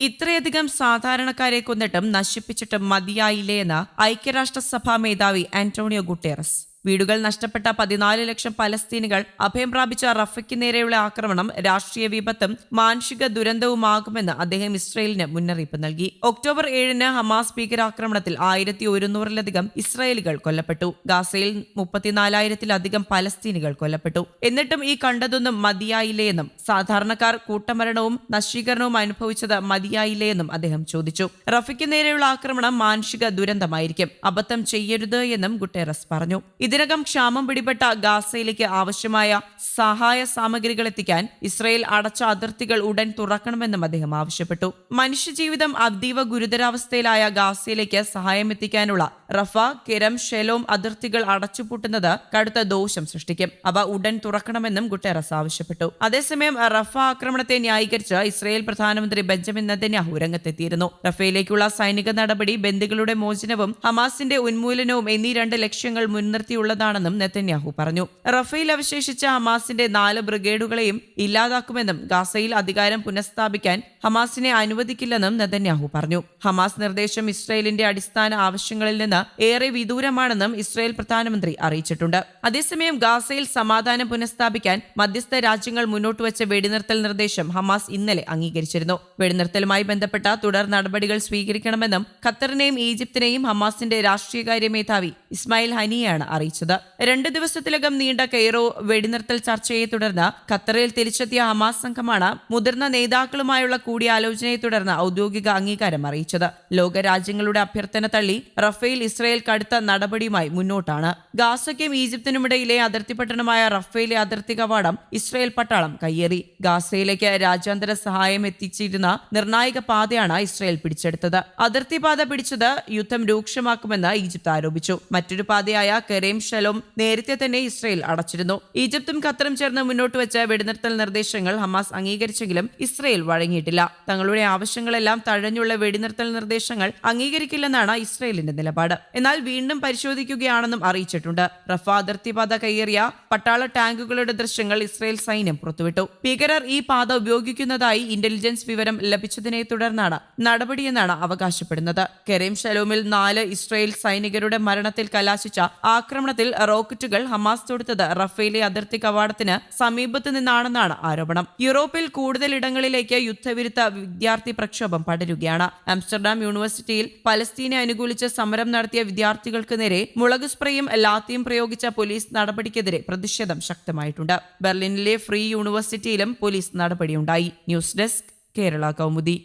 ഇത്രയധികം സാധാരണക്കാരെ കൊന്നിട്ടും നശിപ്പിച്ചിട്ടും മതിയായില്ലേ എന്ന് ഐക്യരാഷ്ട്രസഭാ മേധാവി ആന്റോണിയോ ഗുട്ടേറസ്. വീടുകൾ നഷ്ടപ്പെട്ട പതിനാല് ലക്ഷം പലസ്തീനുകൾ അഭയം പ്രാപിച്ച റഫയ്ക്ക് നേരെയുള്ള ആക്രമണം രാഷ്ട്രീയ വിപത്തും മാനുഷിക ദുരന്തവുമാകുമെന്ന് അദ്ദേഹം ഇസ്രയേലിന് മുന്നറിയിപ്പ് നൽകി. ഒക്ടോബർ ഏഴിന് ഹമാസ് ഭീകരാക്രമണത്തിൽ ആയിരത്തി ഒരുന്നൂറിലധികം ഇസ്രയേലുകൾ കൊല്ലപ്പെട്ടു. ഗാസയിൽ മുപ്പത്തിനാലായിരത്തിലധികം പലസ്തീനുകൾ കൊല്ലപ്പെട്ടു. എന്നിട്ടും ഈ കണ്ടതൊന്നും മതിയായില്ലേയെന്നും സാധാരണക്കാർ കൂട്ടമരണവും നശീകരണവും അനുഭവിച്ചത് മതിയായില്ലേയെന്നും അദ്ദേഹം ചോദിച്ചു. റഫയ്ക്ക് നേരെയുള്ള ആക്രമണം മാനുഷിക ദുരന്തമായിരിക്കും. അബദ്ധം ചെയ്യരുത് എന്നും ഗുട്ടേറസ് പറഞ്ഞു. ഇതിനകം ക്ഷാമം പിടിപെട്ട ഗാസയിലേക്ക് ആവശ്യമായ സഹായ സാമഗ്രികൾ എത്തിക്കാൻ ഇസ്രയേൽ അടച്ച അതിർത്തികൾ ഉടൻ തുറക്കണമെന്നും അദ്ദേഹം ആവശ്യപ്പെട്ടു. മനുഷ്യജീവിതം അതീവ ഗുരുതരാവസ്ഥയിലായ ഗാസയിലേക്ക് സഹായം എത്തിക്കാനുള്ള റഫ കിരം ഷെലോം അതിർത്തികൾ അടച്ചുപൂട്ടുന്നത് കടുത്ത ദോഷം സൃഷ്ടിക്കും. അവ ഉടൻ തുറക്കണമെന്നും ഗുട്ടേറസ് ആവശ്യപ്പെട്ടു. അതേസമയം റഫ ആക്രമണത്തെ ന്യായീകരിച്ച് ഇസ്രയേൽ പ്രധാനമന്ത്രി ബെഞ്ചമിൻ നദന്യാഹു രംഗത്തെത്തിയിരുന്നു. റഫയിലേക്കുള്ള സൈനിക നടപടി ബന്ദികളുടെ മോചനവും ഹമാസിന്റെ ഉന്മൂലനവും എന്നീ രണ്ട് ലക്ഷ്യങ്ങൾ മുൻനിർത്തിയുള്ളതാണെന്നും നെത്തന്യാഹു പറഞ്ഞു. റഫേൽ അവശേഷിച്ച ഹമാസിന്റെ നാല് ബ്രിഗേഡുകളെയും ഇല്ലാതാക്കുമെന്നും ഗാസയിൽ അധികാരം പുനഃസ്ഥാപിക്കാൻ ഹമാസിനെ അനുവദിക്കില്ലെന്നും നെതന്യാഹു പറഞ്ഞു. ഹമാസ് നിർദ്ദേശം ഇസ്രയേലിന്റെ അടിസ്ഥാന ആവശ്യങ്ങളിൽ നിന്ന് ഏറെ വിദൂരമാണെന്നും ഇസ്രയേൽ പ്രധാനമന്ത്രി അറിയിച്ചിട്ടുണ്ട്. അതേസമയം ഗാസയിൽ സമാധാനം പുനഃസ്ഥാപിക്കാൻ മധ്യസ്ഥ രാജ്യങ്ങൾ മുന്നോട്ട് വെച്ച വെടിനിർത്തൽ നിർദ്ദേശം ഹമാസ് ഇന്നലെ അംഗീകരിച്ചിരുന്നു. വെടിനിർത്തലുമായി ബന്ധപ്പെട്ട തുടർ നടപടികൾ സ്വീകരിക്കണമെന്നും ഖത്തറിനെയും ഈജിപ്തിനെയും ഹമാസിന്റെ രാഷ്ട്രീയകാര്യ മേധാവി ഇസ്മായിൽ ഹനിയാണ് അറിയിച്ചത്. രണ്ട് ദിവസത്തിലകം നീണ്ട കെയ്റോ വെടിനിർത്തൽ ചർച്ചയെ തുടർന്ന് ഖത്തറിൽ തിരിച്ചെത്തിയ ഹമാസ് സംഘമാണ് മുതിർന്ന നേതാക്കളുമായുള്ള കൂടിയാലോചനയെ തുടർന്ന് ഔദ്യോഗിക അംഗീകാരം അറിയിച്ചത്. ലോകരാജ്യങ്ങളുടെ അഭ്യർത്ഥന തള്ളി റഫേൽ ഇസ്രയേൽ കടുത്ത നടപടിയുമായി മുന്നോട്ടാണ്. ഗാസയ്ക്കും ഈജിപ്തിനുമിടയിലെ അതിർത്തി പട്ടണമായ റഫേലെ അതിർത്തി കവാടം ഇസ്രയേൽ പട്ടാളം കയ്യേറി. ഗാസയിലേക്ക് രാജ്യാന്തര സഹായം എത്തിച്ചിരുന്ന നിർണായക പാതയാണ് ഇസ്രയേൽ പിടിച്ചെടുത്തത്. അതിർത്തി പാത പിടിച്ചത് യുദ്ധം രൂക്ഷമാക്കുമെന്ന് ഈജിപ്ത് ആരോപിച്ചു. മറ്റൊരു പാതയായ കെരേം ഷെലോം നേരത്തെ തന്നെ ഇസ്രയേൽ അടച്ചിരുന്നു. ഈജിപ്തും ഖത്തറും ചേർന്ന് മുന്നോട്ട് വെച്ച വെടിനിർത്തൽ നിർദ്ദേശങ്ങൾ ഹമാസ് അംഗീകരിച്ചെങ്കിലും ഇസ്രയേൽ വഴങ്ങിയിട്ടില്ല. തങ്ങളുടെ ആവശ്യങ്ങളെല്ലാം തഴഞ്ഞുള്ള വെടിനിർത്തൽ നിർദ്ദേശങ്ങൾ അംഗീകരിക്കില്ലെന്നാണ് ഇസ്രയേലിന്റെ നിലപാട്. എന്നാൽ വീണ്ടും പരിശോധിക്കുകയാണെന്നും അറിയിച്ചിട്ടുണ്ട്. റഫ അതിർത്തി പാത കയ്യേറിയ പട്ടാള ടാങ്കുകളുടെ ദൃശ്യങ്ങൾ ഇസ്രയേൽ സൈന്യം പുറത്തുവിട്ടു. ഭീകരർ ഈ പാത ഉപയോഗിക്കുന്നതായി ഇന്റലിജൻസ് വിവരം ലഭിച്ചതിനെ തുടർന്നാണ് നടപടിയെന്നാണ് അവകാശപ്പെടുന്നത്. കെറീം ഷലോമിൽ നാല് ഇസ്രയേൽ സൈനികരുടെ മരണത്തിൽ കലാശിച്ച ആക്രമണത്തിൽ റോക്കറ്റുകൾ ഹമാസ് തൊടുത്തത് റഫേലെ അതിർത്തി കവാടത്തിന് സമീപത്ത് നിന്നാണെന്നാണ് ആരോപണം. യൂറോപ്പിൽ കൂടുതൽ ഇടങ്ങളിലേക്ക് യുദ്ധവിരുദ്ധ വിദ്യാർത്ഥി പ്രക്ഷോഭം പടരുകയാണ്. ആംസ്റ്റർഡാം യൂണിവേഴ്സിറ്റിയിൽ പലസ്തീനെ അനുകൂലിച്ച് സമരം നടത്തിയ വിദ്യാർത്ഥികൾക്ക് നേരെ മുളക് സ്പ്രേയും ലാത്തിയും പ്രയോഗിച്ച പോലീസ് നടപടിക്കെതിരെ പ്രതിഷേധം ശക്തമായിട്ടുണ്ട്. ബെർലിനിലെ ഫ്രീ യൂണിവേഴ്സിറ്റിയിലും police നടപടിയുണ്ടായി. News desk Kerala Kaumudi.